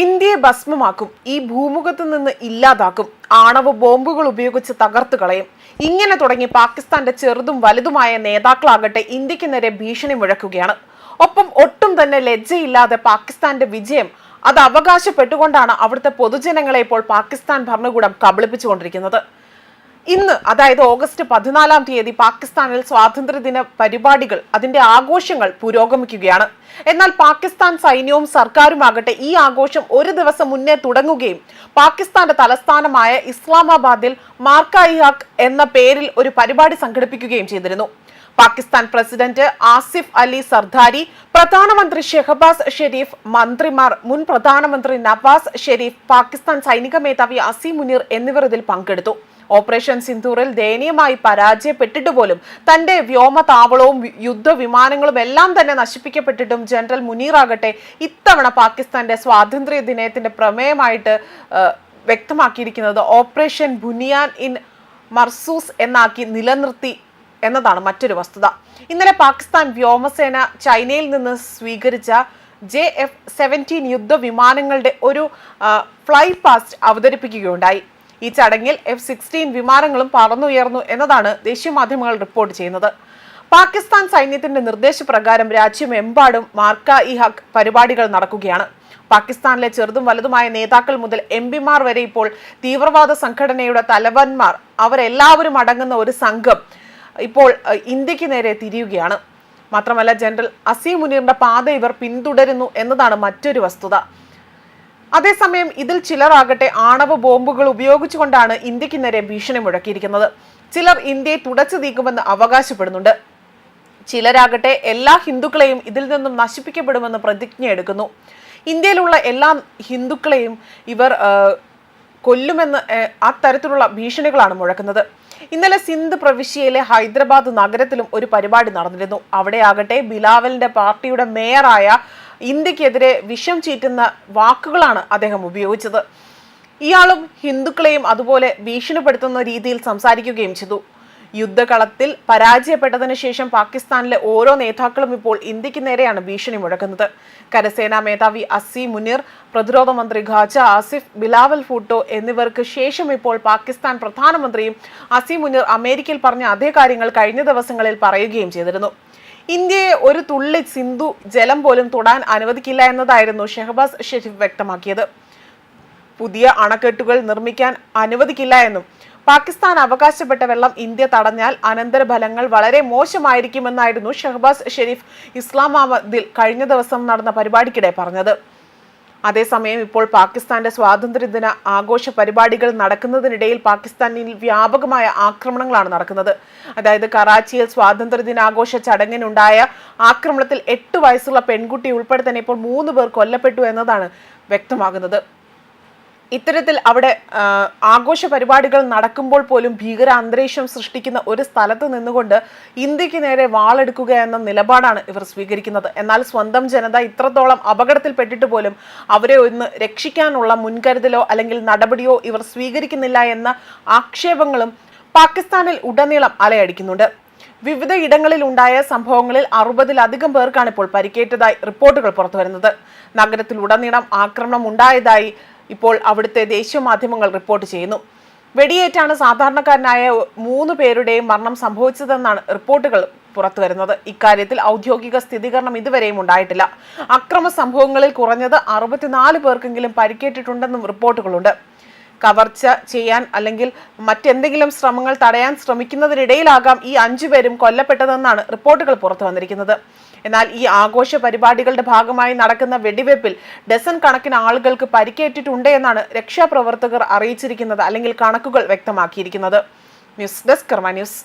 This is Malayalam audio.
ഇന്ത്യയെ ഭസ്മമാക്കും ഈ ഭൂമുഖത്ത് നിന്ന് ഇല്ലാതാക്കും ആണവ ബോംബുകൾ ഉപയോഗിച്ച് തകർത്തു കളയും. ഇങ്ങനെ തുടങ്ങി പാകിസ്ഥാന്റെ ചെറുതും വലുതുമായ നേതാക്കളാകട്ടെ ഇന്ത്യയ്ക്ക് നേരെ ഭീഷണി മുഴക്കുകയാണ്. ഒപ്പം ഒട്ടും തന്നെ ലജ്ജയില്ലാതെ പാകിസ്ഥാന്റെ വിജയം അത് അവകാശപ്പെട്ടുകൊണ്ടാണ് അവിടുത്തെ പൊതുജനങ്ങളെ ഇപ്പോൾ പാകിസ്ഥാൻ ഭരണകൂടം കബളിപ്പിച്ചുകൊണ്ടിരിക്കുന്നത്. ഇന്ന് അതായത് ഓഗസ്റ്റ് പതിനാലാം തീയതി പാകിസ്ഥാനിൽ സ്വാതന്ത്ര്യദിന പരിപാടികൾ അതിന്റെ ആഘോഷങ്ങൾ പുരോഗമിക്കുകയാണ്. എന്നാൽ പാകിസ്ഥാൻ സൈന്യവും സർക്കാരുമാകട്ടെ ഈ ആഘോഷം ഒരു ദിവസം മുന്നേ തുടങ്ങുകയും പാകിസ്ഥാന്റെ തലസ്ഥാനമായ ഇസ്ലാമാബാദിൽ മാർക്ക ഇഹാഖ് എന്ന പേരിൽ ഒരു പരിപാടി സംഘടിപ്പിക്കുകയും ചെയ്തിരുന്നു. പാകിസ്ഥാൻ പ്രസിഡന്റ് ആസിഫ് അലി സർദാരി പ്രധാനമന്ത്രി ഷെഹബാസ് ഷെരീഫ് മന്ത്രിമാർ മുൻ പ്രധാനമന്ത്രി നവാസ് ഷെരീഫ് പാകിസ്ഥാൻ സൈനിക മേധാവി അസീം മുനീർ എന്നിവർ ഇതിൽ പങ്കെടുത്തു. ഓപ്പറേഷൻ സിന്ധൂറിൽ ദയനീയമായി പരാജയപ്പെട്ടിട്ട് പോലും തന്റെ വ്യോമ താവളവും യുദ്ധവിമാനങ്ങളും എല്ലാം തന്നെ നശിപ്പിക്കപ്പെട്ടിട്ടും ജനറൽ മുനീർ ആകട്ടെ ഇത്തവണ പാകിസ്ഥാന്റെ സ്വാതന്ത്ര്യ ദിനത്തിന്റെ പ്രമേയമായിട്ട് വ്യക്തമാക്കിയിരിക്കുന്നത് ഓപ്പറേഷൻ ബുനിയാൻ ഇൻ മർസൂസ് എന്നാക്കി നിലനിർത്തി എന്നതാണ് മറ്റൊരു വസ്തുത. ഇന്നലെ പാകിസ്ഥാൻ വ്യോമസേന ചൈനയിൽ നിന്ന് സ്വീകരിച്ച ജെ എഫ് സെവന്റീൻ യുദ്ധവിമാനങ്ങളുടെ ഒരു ഫ്ലൈ പാസ്റ്റ് അവതരിപ്പിക്കുകയുണ്ടായി. ഈ ചടങ്ങിൽ എഫ് സിക്സ്റ്റീൻ വിമാനങ്ങളും പറന്നുയർന്നു എന്നതാണ് ദേശീയ മാധ്യമങ്ങൾ റിപ്പോർട്ട് ചെയ്യുന്നത്. പാകിസ്ഥാൻ സൈന്യത്തിന്റെ നിർദ്ദേശപ്രകാരം രാജ്യമെമ്പാടും മാർക്ക ഇ ഹക്ക് പരിപാടികൾ നടക്കുകയാണ്. പാകിസ്ഥാനിലെ ചെറുതും വലുതുമായ നേതാക്കൾ മുതൽ എം പിമാർ വരെ ഇപ്പോൾ തീവ്രവാദ സംഘടനയുടെ തലവന്മാർ. അവരെല്ലാവരും അടങ്ങുന്ന ഒരു സംഘം ഇപ്പോൾ ഇന്ത്യയ്ക്ക് നേരെ തിരിയുകയാണ്. മാത്രമല്ല ജനറൽ അസീം മുനീറിന്റെ പാത ഇവർ പിന്തുടരുന്നു എന്നതാണ് മറ്റൊരു വസ്തുത. അതേസമയം ഇതിൽ ചിലരാകട്ടെ ആണവ ബോംബുകൾ ഉപയോഗിച്ചുകൊണ്ടാണ് ഇന്ത്യയ്ക്ക് നേരെ ഭീഷണി മുഴക്കിയിരിക്കുന്നത്. ചിലർ ഇന്ത്യയെ തുടച്ചു നീക്കുമെന്ന് അവകാശപ്പെടുന്നുണ്ട്. ചിലരാകട്ടെ എല്ലാ ഹിന്ദുക്കളെയും ഇതിൽ നിന്നും നശിപ്പിക്കപ്പെടുമെന്ന് പ്രതിജ്ഞ എടുക്കുന്നു. ഇന്ത്യയിലുള്ള എല്ലാ ഹിന്ദുക്കളെയും ഇവർ കൊല്ലുമെന്ന് ആ, ആ തരത്തിലുള്ള ഭീഷണികളാണ് മുഴക്കുന്നത്. ഇന്നലെ സിന്ധ് പ്രവിശ്യയിലെ ഹൈദരാബാദ് നഗരത്തിലും ഒരു പരിപാടി നടന്നിരുന്നു. അവിടെയാകട്ടെ ബിലാവലിന്റെ പാർട്ടിയുടെ മേയറായ ഇന്ത്യക്കെതിരെ വിഷം ചീറ്റുന്ന വാക്കുകളാണ് അദ്ദേഹം ഉപയോഗിച്ചത്. ഇയാളും ഹിന്ദുക്കളെയും അതുപോലെ ഭീഷണിപ്പെടുത്തുന്ന രീതിയിൽ സംസാരിക്കുകയും ചെയ്തു. യുദ്ധകളത്തിൽ പരാജയപ്പെട്ടതിന് ശേഷം പാകിസ്ഥാനിലെ ഓരോ നേതാക്കളും ഇപ്പോൾ ഇന്ത്യയ്ക്ക് നേരെയാണ് ഭീഷണി മുഴക്കുന്നത്. കരസേനാ മേധാവി അസി മുനീർ പ്രതിരോധ മന്ത്രി ഖാജ ആസിഫ് ബിലാവൽ ഫൂട്ടോ എന്നിവർക്ക് ശേഷം ഇപ്പോൾ പാകിസ്ഥാൻ പ്രധാനമന്ത്രിയും അസി മുനീർ അമേരിക്കയിൽ പറഞ്ഞ അതേ കാര്യങ്ങൾ കഴിഞ്ഞ ദിവസങ്ങളിൽ പറയുകയും ചെയ്തിരുന്നു. ഇന്ത്യയെ ഒരു തുള്ളി സിന്ധു ജലം പോലും തൊടാൻ അനുവദിക്കില്ല എന്നതായിരുന്നു ഷെഹബാസ് ഷെരീഫ് വ്യക്തമാക്കിയത്. പുതിയ അണക്കെട്ടുകൾ നിർമ്മിക്കാൻ അനുവദിക്കില്ല എന്നും പാകിസ്ഥാൻ അവകാശപ്പെട്ട വെള്ളം ഇന്ത്യ തടഞ്ഞാൽ അനന്തരഫലങ്ങൾ വളരെ മോശമായിരിക്കുമെന്നായിരുന്നു ഷഹബാസ് ഷെരീഫ് ഇസ്ലാമാബാദിൽ കഴിഞ്ഞ ദിവസം നടന്ന പരിപാടിക്കിടെ പറഞ്ഞത്. അതേസമയം ഇപ്പോൾ പാകിസ്ഥാന്റെ സ്വാതന്ത്ര്യദിന ആഘോഷ പരിപാടികൾ നടക്കുന്നതിനിടയിൽ പാകിസ്ഥാനിൽ വ്യാപകമായ ആക്രമണങ്ങളാണ് നടക്കുന്നത്. അതായത് കറാച്ചിയിൽ സ്വാതന്ത്ര്യദിനാഘോഷ ചടങ്ങിനുണ്ടായ ആക്രമണത്തിൽ എട്ട് വയസ്സുള്ള പെൺകുട്ടി ഉൾപ്പെടെ തന്നെ ഇപ്പോൾ മൂന്ന് പേർ കൊല്ലപ്പെട്ടു എന്നതാണ് വ്യക്തമാകുന്നത്. ഇത്തരത്തിൽ അവിടെ ആഘോഷ പരിപാടികൾ നടക്കുമ്പോൾ പോലും ഭീകര അന്തരീക്ഷം സൃഷ്ടിക്കുന്ന ഒരു സ്ഥലത്ത് നിന്നുകൊണ്ട് ഇന്ത്യയ്ക്ക് നേരെ വാളെടുക്കുക എന്ന നിലപാടാണ് ഇവർ സ്വീകരിക്കുന്നത്. എന്നാൽ സ്വന്തം ജനത ഇത്രത്തോളം അപകടത്തിൽപ്പെട്ടിട്ട് പോലും അവരെ ഒന്ന് രക്ഷിക്കാനുള്ള മുൻകരുതലോ അല്ലെങ്കിൽ നടപടിയോ ഇവർ സ്വീകരിക്കുന്നില്ല എന്ന ആക്ഷേപങ്ങളും പാകിസ്ഥാനിൽ ഉടനീളം അലയടിക്കുന്നുണ്ട്. വിവിധ ഇടങ്ങളിൽ ഉണ്ടായ സംഭവങ്ങളിൽ അറുപതിലധികം പേർക്കാണ് ഇപ്പോൾ പരിക്കേറ്റതായി റിപ്പോർട്ടുകൾ പുറത്തുവരുന്നത്. നഗരത്തിൽ ഉടനീളം ആക്രമണം ഉണ്ടായതായി ഇപ്പോൾ അവിടുത്തെ ദേശീയ മാധ്യമങ്ങൾ റിപ്പോർട്ട് ചെയ്യുന്നു. വെടിയേറ്റാണ് സാധാരണക്കാരനായ മൂന്ന് പേരുടെയും മരണം സംഭവിച്ചതെന്നാണ് റിപ്പോർട്ടുകൾ പുറത്തുവരുന്നത്. ഇക്കാര്യത്തിൽ ഔദ്യോഗിക സ്ഥിരീകരണം ഇതുവരെയും ഉണ്ടായിട്ടില്ല. അക്രമ സംഭവങ്ങളിൽ കുറഞ്ഞത് അറുപത്തിനാല് പേർക്കെങ്കിലും പരിക്കേറ്റിട്ടുണ്ടെന്നും റിപ്പോർട്ടുകളുണ്ട്. കവർച്ച ചെയ്യാൻ അല്ലെങ്കിൽ മറ്റെന്തെങ്കിലും ശ്രമങ്ങൾ തടയാൻ ശ്രമിക്കുന്നതിനിടയിലാകാം ഈ അഞ്ചു പേരും കൊല്ലപ്പെട്ടതെന്നാണ് റിപ്പോർട്ടുകൾ പുറത്തു വന്നിരിക്കുന്നത് എന്നാൽ ഈ ആഘോഷ പരിപാടികളുടെ ഭാഗമായി നടക്കുന്ന വെടിവെപ്പിൽ ഡസൻ കണക്കിന് ആളുകൾക്ക് പരിക്കേറ്റിട്ടുണ്ട് എന്നാണ് രക്ഷാപ്രവർത്തകർ അറിയിച്ചിരിക്കുന്നത് അല്ലെങ്കിൽ കണക്കുകൾ വ്യക്തമാക്കിയിരിക്കുന്നത്. News desk Karma news.